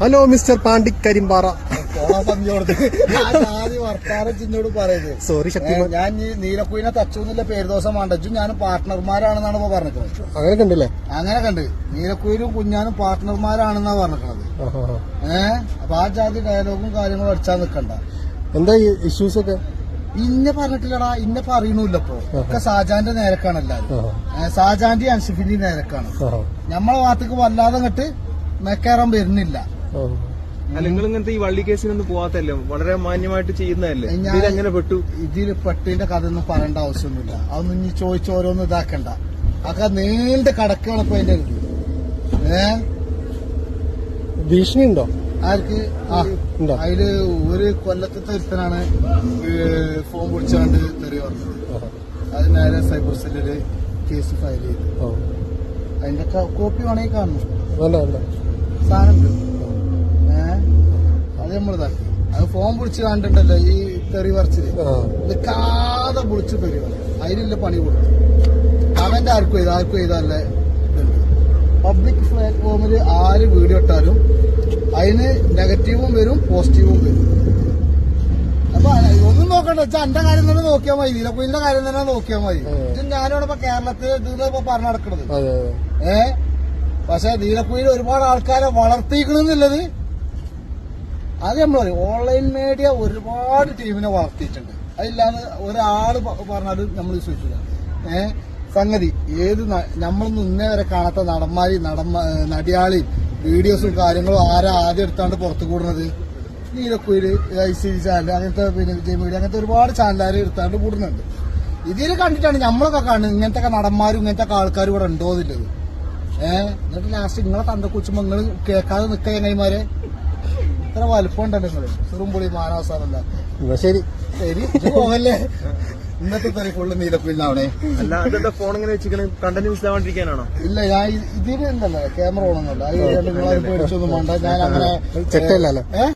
Hello mister പാണ്ടിക്കരിമ്പാറ ഞാൻ sorry Shaktimaan ഞാൻ ഈ നീലക്കുയിനെ പേര് ദിവസം വേണ്ടച്ചു ഞാനും പാർട്ട്ണർമാരാണെന്നാണ് ഇപ്പൊ പറഞ്ഞിട്ടുള്ളത് അങ്ങനെ കണ്ടില്ലേ? അങ്ങനെ കണ്ട്. നീലക്കുയിലും കുഞ്ഞാനും പാർട്ട്ണർമാരാണെന്നാ ആഹാ. ഏഹ് അപ്പൊ ആ ജാതി ഡയലോഗും കാര്യങ്ങളും അടിച്ചാൽ നിക്കണ്ട. എന്താ ഇഷ്യൂസ് ഒക്കെ? ഇന്നെ പറഞ്ഞിട്ടില്ലടാ ഇന്നെ പറയണില്ല ഇപ്പൊ. ഒക്കെ ഷാജാന്റെ നേരക്കാണ് ഏ, ഷാജാന്റെ അൻസിഫിന്റെ നേരക്കാണ്. നമ്മളെ ഭാഗത്തേക്ക് വല്ലാതെ കെട്ട് മെക്കേറാൻ വരുന്നില്ല. നിങ്ങൾ ഇങ്ങനത്തെ ഈ വള്ളി കേസിനൊന്നും പോവാത്തല്ലേ വളരെ മാന്യമായിട്ട് ചെയ്യുന്നതല്ലേ? ഇതിലെങ്ങനെ പെട്ടു? ഇതിൽ പെട്ടിന്റെ കഥ ഒന്നും പറയേണ്ട ആവശ്യമൊന്നുമില്ല. അതൊന്നും ഇനി ചോദിച്ച് ഓരോന്ന് ഇതാക്കണ്ട. അതൊക്കെ നീണ്ട കടക്കാണ് ഇപ്പൊ അതിന്റെ ഏ? ഭീഷണി ഉണ്ടോ? ആർക്ക്? ആ ഉണ്ടോ? അതിൽ ഒരു കൊല്ലത്തെ ഒരുത്തനാണ് ഫോൺ പിടിച്ചാണ്ട് തെറി വന്നത് അതിനായ അത് നേരെ സൈബർ സെല്ലിൽ കേസ് ഫയൽ ചെയ്തു. അതിന്റെ കോപ്പി വേണമെങ്കിൽ കാണുന്നു സാധനം നമ്മൾ ഇതാക്കി അത് ഫോൺ പിടിച്ച് കണ്ടിട്ടുണ്ടല്ലോ ഈ തെറി പറിച്ചിൽ? ആ. നിൽക്കാതെ വിളിച്ച് തെറി അതിനില്ല പണി കൊടുത്തു. അവന്റെ ആർക്കും ചെയ്ത് ആർക്കും ചെയ്താലേ ഇതുണ്ട്. പബ്ലിക് പ്ലാറ്റ്ഫോമിൽ ആര് വീഡിയോ ഇട്ടാലും അതിന് നെഗറ്റീവും വരും പോസിറ്റീവും വരും. അപ്പൊ ഒന്നും നോക്കണ്ട. വെച്ചാൽ എന്റെ കാര്യം തന്നെ നോക്കിയാൽ മതി. നീലക്കുയിലിന്റെ കാര്യം തന്നെ നോക്കിയാൽ മതി. ഞാനിവിടെ ഇപ്പൊ കേരളത്തിൽ ഇതിലിപ്പോ പറഞ്ഞു നടക്കണത്. ഏഹ് പക്ഷെ നീലക്കുയിൽ ഒരുപാട് ആൾക്കാരെ വളർത്തിക്കണെന്നുള്ളത് അത് നമ്മൾ പറയും. ഓൺലൈൻ മീഡിയ ഒരുപാട് ടീമിനെ വളർത്തിയിട്ടുണ്ട്. അതില്ലാതെ ഒരാൾ പറഞ്ഞാൽ നമ്മൾ വിശ്വസിച്ചില്ല ഏ? സംഗതി ഏത് നമ്മൾ ഇന്നേ വരെ കാണാത്ത നടന്മാരി നടന്മ നടിയാളി വീഡിയോസും കാര്യങ്ങളും ആരാ ആദ്യം എടുത്താണ്ട് പുറത്തു കൂടുന്നത്? നീലക്കുയിൽ ഐ സി ചാനൽ അങ്ങനത്തെ പിന്നെ വിജയ് മീഡിയ അങ്ങനത്തെ ഒരുപാട് ചാനലുകാർ എടുത്താണ്ട് കൂടുന്നുണ്ട്. ഇതിൽ കണ്ടിട്ടാണ് നമ്മളൊക്കെ കാണുന്നത് ഇങ്ങനത്തെ നടന്മാരും ഇങ്ങനത്തെ ആൾക്കാരും ഇവിടെ ഉണ്ടോ എന്നുള്ളത് ഏഹ് എന്നിട്ട് ലാസ്റ്റ് നിങ്ങളെ തന്ത കുച്ചുമ്പോ നിങ്ങൾ കേൾക്കാതെ നിൽക്കുക ചങ്ങായിമാരെ. ഇത്ര വലുപ്പം ഉണ്ടല്ലോ നിങ്ങൾ ചെറുമ്പുളി മാനവസാനല്ല എന്നാ ശരി. ശരി. ഇജ്ജ് പോകല്ലേ ഇന്നത്തെ തെറി ഫുള്ള് നീലപ്പില്ലാവണേ അല്ല അതെന്താ ഫോൺ ഇങ്ങനെ വെച്ചിരിക്കണേ? കണ്ടന്റ് മിസ്സാവാണ്ടിരിക്കാനാണോ ഇല്ല ഞാൻ ഇതിന് ഉണ്ടല്ലോ ക്യാമറ ഓണൊന്നുമല്ല അത് നിങ്ങളത് പേടിച്ചൊന്നും വേണ്ട. ഞാൻ അങ്ങനെ ചെറ്റല്ലോ ഏഹ്